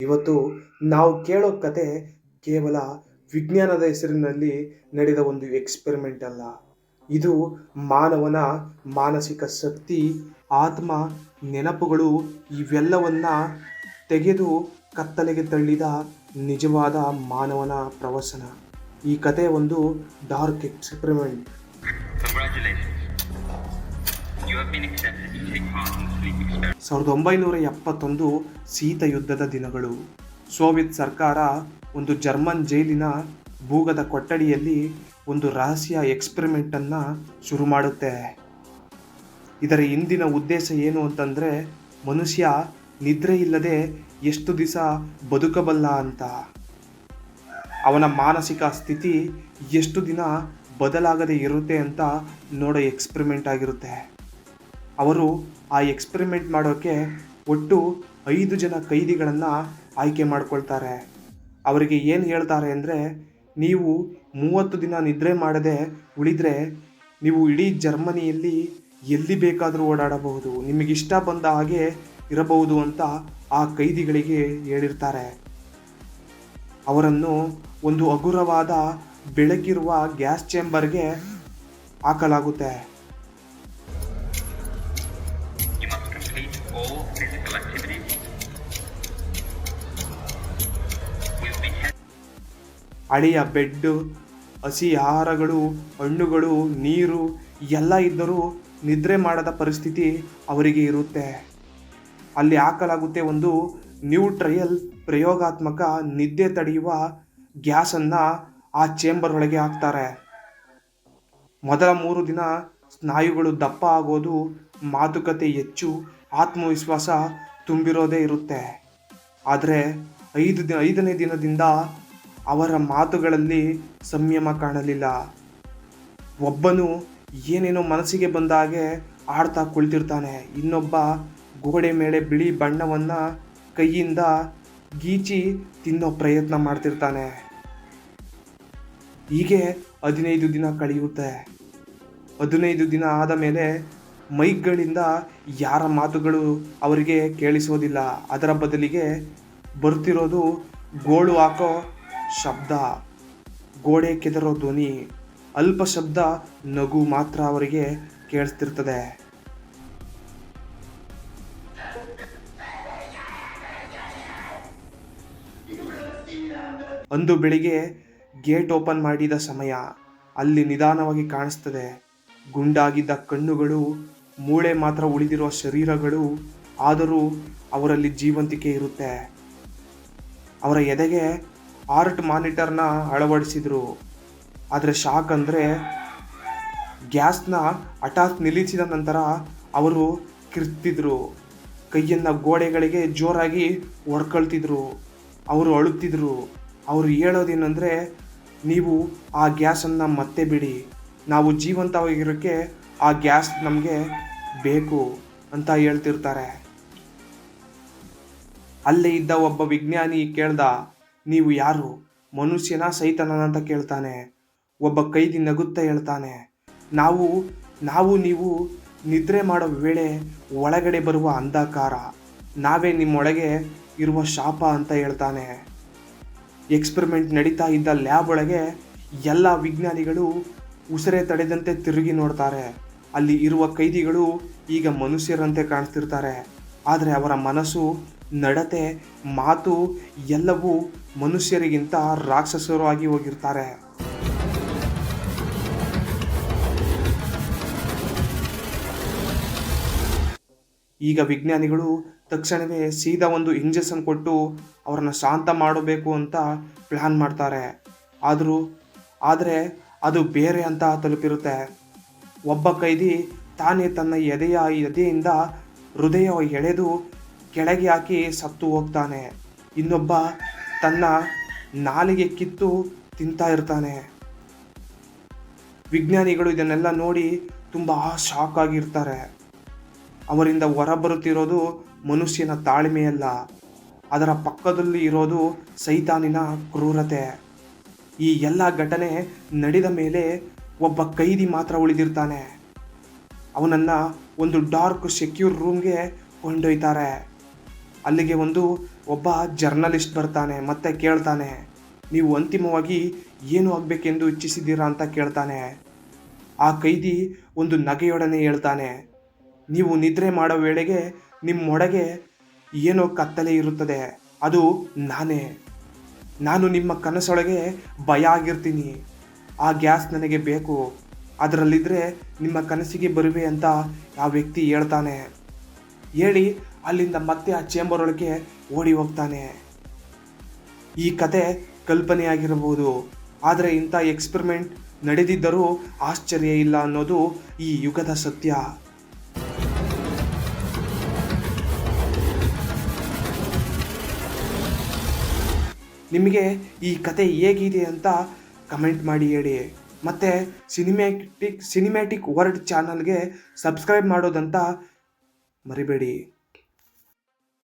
ಇವತ್ತು ನಾವು ಕೇಳೋ ಕತೆ ಕೇವಲ ವಿಜ್ಞಾನದ ಹೆಸರಿನಲ್ಲಿ ನಡೆದ ಒಂದು ಎಕ್ಸ್ಪೆರಿಮೆಂಟ್ ಅಲ್ಲ. ಇದು ಮಾನವನ ಮಾನಸಿಕ ಶಕ್ತಿ, ಆತ್ಮ, ನೆನಪುಗಳು ಇವೆಲ್ಲವನ್ನ ತೆಗೆದು ಕತ್ತಲೆಗೆ ತಳ್ಳಿದ ನಿಜವಾದ ಮಾನವನ ಪ್ರವಸನ. ಈ ಕತೆ ಒಂದು ಡಾರ್ಕ್ ಎಕ್ಸ್ಪೆರಿಮೆಂಟ್ ಸಾವಿರದ ಒಂಬೈನೂರ ಎಪ್ಪತ್ತೊಂದು ಶೀತ ಯುದ್ಧದ ದಿನಗಳು. ಸೋವಿಯತ್ ಸರ್ಕಾರ ಒಂದು ಜರ್ಮನ್ ಜೈಲಿನ ಭೂಗದ ಕೊಠಡಿಯಲ್ಲಿ ಒಂದು ರಹಸ್ಯ ಎಕ್ಸ್ಪೆರಿಮೆಂಟನ್ನು ಶುರು ಮಾಡುತ್ತೆ. ಇದರ ಹಿಂದಿನ ಉದ್ದೇಶ ಏನು ಅಂತಂದರೆ, ಮನುಷ್ಯ ನಿದ್ರೆ ಇಲ್ಲದೆ ಎಷ್ಟು ದಿವಸ ಬದುಕಬಲ್ಲ ಅಂತ. ಅವನ ಮಾನಸಿಕ ಸ್ಥಿತಿ ಎಷ್ಟು ದಿನ ಬದಲಾಗದೆ ಇರುತ್ತೆ ಅಂತ ನೋಡೋ ಎಕ್ಸ್ಪೆರಿಮೆಂಟ್ ಆಗಿರುತ್ತೆ. ಅವರು ಆ ಎಕ್ಸ್ಪೆರಿಮೆಂಟ್ ಮಾಡೋಕ್ಕೆ ಒಟ್ಟು ಐದು ಜನ ಕೈದಿಗಳನ್ನು ಆಯ್ಕೆ ಮಾಡ್ಕೊಳ್ತಾರೆ. ಅವರಿಗೆ ಏನು ಹೇಳ್ತಾರೆ ಅಂದರೆ, ನೀವು ಮೂವತ್ತು ದಿನ ನಿದ್ರೆ ಮಾಡದೆ ಉಳಿದರೆ ನೀವು ಇಡೀ ಜರ್ಮನಿಯಲ್ಲಿ ಎಲ್ಲಿ ಬೇಕಾದರೂ ಓಡಾಡಬಹುದು ನಿಮಗಿಷ್ಟ ಬಂದ ಹಾಗೆ ಇರಬಹುದು ಅಂತ ಆ ಕೈದಿಗಳಿಗೆ ಹೇಳಿರ್ತಾರೆ. ಅವರನ್ನು ಒಂದು ಹಗುರವಾದ ಬೆಳಕಿರುವ ಗ್ಯಾಸ್ ಚೇಂಬರ್ಗೆ ಹಾಕಲಾಗುತ್ತೆ. ಹಳೆಯ ಬೆಡ್ಡು, ಹಸಿ ಆಹಾರಗಳು, ಹಣ್ಣುಗಳು, ನೀರು ಎಲ್ಲ ಇದ್ದರೂ ನಿದ್ರೆ ಮಾಡದ ಪರಿಸ್ಥಿತಿ ಅವರಿಗೆ ಇರುತ್ತೆ. ಅಲ್ಲಿ ಹಾಕಲಾಗುತ್ತೆ ಒಂದು ನ್ಯೂ ಟ್ರಯಲ್ ಪ್ರಯೋಗಾತ್ಮಕ ನಿದ್ದೆ ತಡೆಯುವ ಗ್ಯಾಸನ್ನು ಆ ಚೇಂಬರ್ ಒಳಗೆ ಹಾಕ್ತಾರೆ. ಮೊದಲ ಮೂರು ದಿನ ಸ್ನಾಯುಗಳು ದಪ್ಪ ಆಗೋದು, ಮಾತುಕತೆ ಹೆಚ್ಚು, ಆತ್ಮವಿಶ್ವಾಸ ತುಂಬಿರೋದೇ ಇರುತ್ತೆ. ಆದರೆ ಐದು ದಿನ ಐದನೇ ದಿನದಿಂದ ಅವರ ಮಾತುಗಳಲ್ಲಿ ಸಂಯಮ ಕಾಣಲಿಲ್ಲ. ಒಬ್ಬನು ಏನೇನೋ ಮನಸ್ಸಿಗೆ ಬಂದ ಹಾಗೆ ಆಡ್ತಾ ಕುಳಿತಿರ್ತಾನೆ. ಇನ್ನೊಬ್ಬ ಗೋಡೆ ಮೇಲೆ ಬಿಳಿ ಬಣ್ಣವನ್ನು ಕೈಯಿಂದ ಗೀಚಿ ತಿನ್ನೋ ಪ್ರಯತ್ನ ಮಾಡ್ತಿರ್ತಾನೆ. ಹೀಗೆ ಹದಿನೈದು ದಿನ ಕಳೆಯುತ್ತೆ. ಹದಿನೈದು ದಿನ ಆದ ಮೇಲೆ ಮೈಕ್ಗಳಿಂದ ಯಾರ ಮಾತುಗಳು ಅವರಿಗೆ ಕೇಳಿಸೋದಿಲ್ಲ. ಅದರ ಬದಲಿಗೆ ಬರ್ತಿರೋದು ಗೋಳು ಹಾಕೋ ಶಬ್ದ. ಗೋಡೆ ಕೆದರೋ ಧ್ವನಿ, ಅಲ್ಪ ಶಬ್ದ ನಗು ಮಾತ್ರ ಅವರಿಗೆ ಕೇಳಿಸ್ತಿರ್ತದೆ. ಅಂದು ಬೆಳಿಗ್ಗೆ ಗೇಟ್ ಓಪನ್ ಮಾಡಿದ ಸಮಯ, ಅಲ್ಲಿ ನಿಧಾನವಾಗಿ ಕಾಣಿಸ್ತದೆ. ಗುಂಡಾಗಿದ್ದ ಕಣ್ಣುಗಳು, ಮೂಳೆ ಮಾತ್ರ ಉಳಿದಿರುವ ಶರೀರಗಳು, ಆದರೂ ಅವರಲ್ಲಿ ಜೀವಂತಿಕೆ ಇರುತ್ತೆ. ಅವರ ಎದೆಗೆ ಆರ್ಟ್ ಮಾನಿಟರ್ನ ಅಳವಡಿಸಿದ್ರು. ಆದರೆ ಶಾಕ್ ಅಂದರೆ ಗ್ಯಾಸ್ನ ಹಠಾತ್ ನಿಲ್ಲಿಸಿದ ನಂತರ ಅವರು ಕಿರ್ತಿದ್ರು. ಕೈಯನ್ನು ಗೋಡೆಗಳಿಗೆ ಜೋರಾಗಿ ಹೊಡ್ಕೊಳ್ತಿದ್ರು ಅವರು ಅಳುತ್ತಿದ್ರು. ಅವರು ಹೇಳೋದೇನೆಂದರೆ, ನೀವು ಆ ಗ್ಯಾಸನ್ನು ಮತ್ತೆ ಬಿಡಿ. ನಾವು ಜೀವಂತವಾಗಿರೋಕ್ಕೆ ಆ ಗ್ಯಾಸ್ ನಮಗೆ ಬೇಕು ಅಂತ ಹೇಳ್ತಿರ್ತಾರೆ. ಅಲ್ಲೇ ಇದ್ದ ಒಬ್ಬ ವಿಜ್ಞಾನಿ ಕೇಳ್ದ ನೀವು ಯಾರು? ಮನುಷ್ಯನ ಸೈತನ ಅಂತ ಕೇಳ್ತಾನೆ. ಒಬ್ಬ ಕೈದಿ ನಗುತ್ತಾ ಹೇಳ್ತಾನೆ. ನಾವು ನಾವು ನೀವು ನಿದ್ರೆ ಮಾಡೋ ವೇಳೆ ಒಳಗಡೆ ಬರುವ ಅಂಧಕಾರ, ನಾವೇ ನಿಮ್ಮೊಳಗೆ ಇರುವ ಶಾಪ ಅಂತ ಹೇಳ್ತಾನೆ. ಎಕ್ಸ್ಪೆರಿಮೆಂಟ್ ನಡೀತಾ ಇದ್ದ ಲ್ಯಾಬ್ ಒಳಗೆ ಎಲ್ಲ ವಿಜ್ಞಾನಿಗಳು ಉಸಿರೇ ತಡೆದಂತೆ ತಿರುಗಿ ನೋಡ್ತಾರೆ. ಅಲ್ಲಿ ಇರುವ ಕೈದಿಗಳು ಈಗ ಮನುಷ್ಯರಂತೆ ಕಾಣಿಸ್ತಿರ್ತಾರೆ ಆದರೆ ಅವರ ಮನಸ್ಸು ನಡತೆ, ಮಾತು ಎಲ್ಲವೂ ಮನುಷ್ಯರಿಗಿಂತ ರಾಕ್ಷಸರು ಆಗಿ ಹೋಗಿರ್ತಾರೆ. ಈಗ ವಿಜ್ಞಾನಿಗಳು ತಕ್ಷಣವೇ ಸೀದಾ ಒಂದು ಇಂಜೆಕ್ಷನ್ ಕೊಟ್ಟು ಅವರನ್ನು ಶಾಂತ ಮಾಡಬೇಕು ಅಂತ ಪ್ಲ್ಯಾನ್ ಮಾಡ್ತಾರೆ. ಆದರೂ, ಆದರೆ ಅದು ಬೇರೆ ಅಂತ ತಲುಪಿರುತ್ತೆ. ಒಬ್ಬ ಕೈದಿ ತಾನೇ ತನ್ನ ಎದೆಯ ಎದೆಯಿಂದ ಹೃದಯ ಎಳೆದು ಕೆಳಗೆ ಹಾಕಿ ಸತ್ತು ಹೋಗ್ತಾನೆ. ಇನ್ನೊಬ್ಬ ತನ್ನ ನಾಲಿಗೆ ಕಿತ್ತು ತಿಂತಾ ಇರ್ತಾನೆ. ವಿಜ್ಞಾನಿಗಳು ಇದನ್ನೆಲ್ಲ ನೋಡಿ ತುಂಬ ಶಾಕ್ ಆಗಿರ್ತಾರೆ. ಅವರಿಂದ ಹೊರಬರುತ್ತಿರೋದು ಮನುಷ್ಯನ ತಾಳ್ಮೆಯಲ್ಲ. ಅದರ ಪಕ್ಕದಲ್ಲಿ ಇರೋದು ಸೈತಾನಿನ ಕ್ರೂರತೆ. ಈ ಎಲ್ಲ ಘಟನೆ ನಡೆದ ಮೇಲೆ ಒಬ್ಬ ಕೈದಿ ಮಾತ್ರ ಉಳಿದಿರ್ತಾನೆ. ಅವನನ್ನು ಒಂದು ಡಾರ್ಕ್ ಸೆಕ್ಯೂರ್ ರೂಮ್ಗೆ ಕೊಂಡೊಯ್ತಾರೆ. ಅಲ್ಲಿಗೆ ಒಂದು ಒಬ್ಬ ಜರ್ನಲಿಸ್ಟ್ ಬರ್ತಾನೆ, ಮತ್ತೆ ಕೇಳ್ತಾನೆ, ನೀವು ಅಂತಿಮವಾಗಿ ಏನು ಆಗಬೇಕೆಂದು ಇಚ್ಛಿಸಿದ್ದೀರಾ ಅಂತ ಕೇಳ್ತಾನೆ. ಆ ಕೈದಿ ಒಂದು ನಗೆಯೊಡನೆ ಹೇಳ್ತಾನೆ, ನೀವು ನಿದ್ರೆ ಮಾಡೋ ವೇಳೆಗೆ ನಿಮ್ಮೊಳಗೆ ಏನೋ ಕತ್ತಲೆ ಇರುತ್ತದೆ, ಅದು ನಾನೇ. ನಾನು ನಿಮ್ಮ ಕನಸೊಳಗೆ ಭಯ ಆಗಿರ್ತೀನಿ. ಆ ಗ್ಯಾಸ್ ನನಗೆ ಬೇಕು. ಅದರಲ್ಲಿದ್ದರೆ ನಿಮ್ಮ ಕನಸಿಗೆ ಬರುವೆ ಅಂತ ಆ ವ್ಯಕ್ತಿ ಹೇಳ್ತಾನೆ. ಹೇಳಿ ಅಲ್ಲಿಂದ ಮತ್ತೆ ಆ ಚೇಂಬರ್ ಒಳಗೆ ಓಡಿ ಹೋಗ್ತಾನೆ. ಈ ಕತೆ ಕಲ್ಪನೆಯಾಗಿರಬಹುದು. ಆದರೆ ಇಂಥ ಎಕ್ಸ್ಪೆರಿಮೆಂಟ್ ನಡೆದಿದ್ದರೂ ಆಶ್ಚರ್ಯ ಇಲ್ಲ ಅನ್ನೋದು ಈ ಯುಗದ ಸತ್ಯ. ನಿಮಗೆ ಈ ಕತೆ ಹೇಗಿದೆ ಅಂತ ಕಮೆಂಟ್ ಮಾಡಿ ಹೇಳಿ. ಮತ್ತು ಸಿನಿಮ್ಯಾಟಿಕ್ ಸಿನಿಮ್ಯಾಟಿಕ್ ವರ್ಲ್ಡ್ ಚಾನಲ್ಗೆ ಸಬ್ಸ್ಕ್ರೈಬ್ ಮಾಡೋದಂತ ಮರಿಬೇಡಿ.